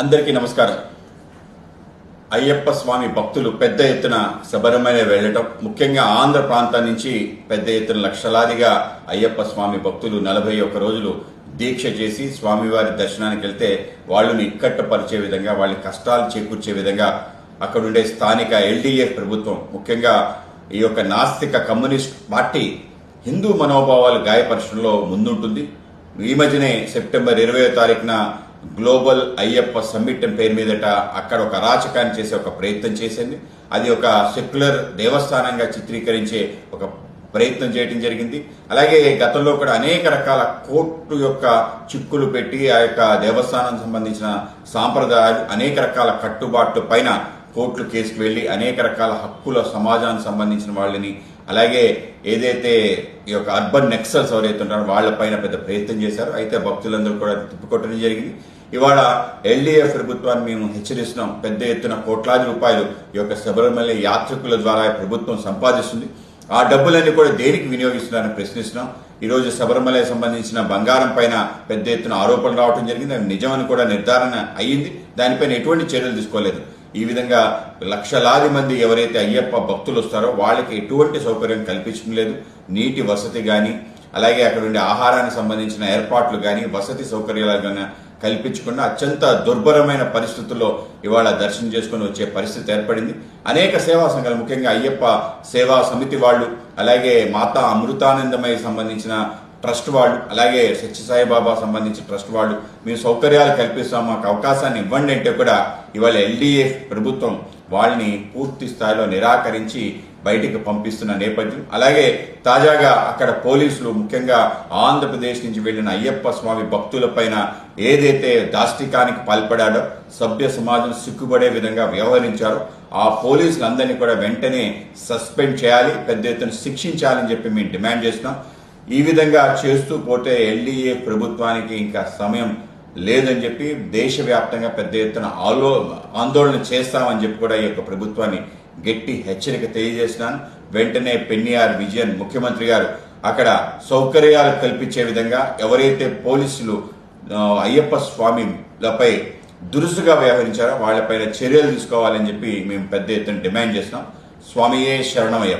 అందరికీ నమస్కారం. అయ్యప్ప స్వామి భక్తులు పెద్ద ఎత్తున శబరిమల వెళ్ళటం ముఖ్యంగా ఆంధ్ర ప్రాంతం నుంచి పెద్ద ఎత్తున లక్షలాదిగా అయ్యప్ప స్వామి భక్తులు నలభై ఒక్క రోజులు దీక్ష చేసి స్వామివారి దర్శనానికి వెళ్తే వాళ్ళని ఇక్కట్టపరిచే విధంగా వాళ్ళ కష్టాలు చేకూర్చే విధంగా అక్కడుండే స్థానిక ఎల్డీఏ ప్రభుత్వం ముఖ్యంగా ఈ యొక్క నాస్తిక కమ్యూనిస్ట్ పార్టీ హిందూ మనోభావాలు గాయపరచడంలో ముందుంటుంది. ఈ మధ్యనే సెప్టెంబర్ ఇరవై తారీఖున గ్లోబల్ అయ్యప్ప సమ్మిట్ పేరు మీదట అక్కడ ఒక అరాచకాన్ని చేసే ఒక ప్రయత్నం చేసింది. అది ఒక సెక్యులర్ దేవస్థానంగా చిత్రీకరించే ఒక ప్రయత్నం చేయడం జరిగింది. అలాగే గతంలో కూడా అనేక రకాల కోర్టు యొక్క చిక్కులు పెట్టి ఆ యొక్క దేవస్థానం సంబంధించిన సాంప్రదాయాలు అనేక రకాల కట్టుబాట్లు పైన కోర్టులు కేసుకు వెళ్ళి అనేక రకాల హక్కుల సమాజానికి సంబంధించిన వాళ్ళని అలాగే ఏదైతే ఈ యొక్క అర్బన్ నెక్సల్స్ ఎవరైతే ఉంటారో వాళ్ళపైన పెద్ద ప్రయత్నం చేశారు. అయితే భక్తులందరూ కూడా తిప్పికొట్టడం జరిగింది. ఇవాళ ఎల్డీఎఫ్ ప్రభుత్వాన్ని మేము హెచ్చరిస్తున్నాం. పెద్ద ఎత్తున కోట్లాది రూపాయలు ఈ యొక్క శబరిమల యాత్రికుల ద్వారా ప్రభుత్వం సంపాదిస్తుంది. ఆ డబ్బులన్నీ కూడా దేనికి వినియోగిస్తున్నారని ప్రశ్నిస్తున్నాం. ఈరోజు శబరిమలకి సంబంధించిన బంగారం పైన పెద్ద ఎత్తున ఆరోపణలు రావడం జరిగింది. అది నిజమని కూడా నిర్ధారణ అయ్యింది. దానిపైన ఎటువంటి చర్యలు తీసుకోలేదు. ఈ విధంగా లక్షలాది మంది ఎవరైతే అయ్యప్ప భక్తులు వస్తారో వాళ్ళకి ఎటువంటి సౌకర్యం కల్పించడం లేదు. నీటి వసతి కానీ అలాగే అక్కడ ఉండే ఆహారానికి సంబంధించిన ఏర్పాట్లు కానీ వసతి సౌకర్యాలు కానీ కల్పించకుండా అత్యంత దుర్భరమైన పరిస్థితుల్లో ఇవాళ దర్శనం చేసుకుని వచ్చే పరిస్థితి ఏర్పడింది. అనేక సేవా సంఘాలు ముఖ్యంగా అయ్యప్ప సేవా సమితి వాళ్ళు అలాగే మాతా అమృతానందమయ సంబంధించిన ట్రస్ట్ వాళ్ళు అలాగే సత్య సాయిబాబా సంబంధించి ట్రస్ట్ వాళ్ళు మేము సౌకర్యాలు కల్పిస్తాం మాకు అవకాశాన్ని ఇవ్వండి అంటే కూడా ఇవాళ ఎల్డీఏ ప్రభుత్వం వాళ్ళని పూర్తి స్థాయిలో నిరాకరించి బయటికి పంపిస్తున్న నేపథ్యం. అలాగే తాజాగా అక్కడ పోలీసులు ముఖ్యంగా ఆంధ్రప్రదేశ్ నుంచి వెళ్ళిన అయ్యప్ప స్వామి భక్తులపైన ఏదైతే దాష్టికానికి పాల్పడాడో సభ్య సమాజం సిగ్గుపడే విధంగా వ్యవహరించారో ఆ పోలీసులందరినీ కూడా వెంటనే సస్పెండ్ చేయాలి పెద్ద ఎత్తున శిక్షించాలని చెప్పి మేము డిమాండ్ చేస్తున్నాం. ఈ విధంగా చేస్తూ పోతే ఎల్డీఏ ప్రభుత్వానికి ఇంకా సమయం లేదని చెప్పి దేశవ్యాప్తంగా పెద్ద ఎత్తున ఆలో ఆందోళన చేస్తామని చెప్పి కూడా ఈ యొక్క ప్రభుత్వాన్ని గట్టి హెచ్చరిక తెలియజేసినాను వెంటనే పెన్నియార్ విజయన్ ముఖ్యమంత్రి గారు అక్కడ సౌకర్యాలు కల్పించే విధంగా ఎవరైతే పోలీసులు అయ్యప్ప స్వామిలపై దురుసుగా వ్యవహరించారో వాళ్ళపైన చర్యలు తీసుకోవాలని చెప్పి మేము పెద్ద ఎత్తున డిమాండ్ చేసినాం స్వామియే శరణమయ్య.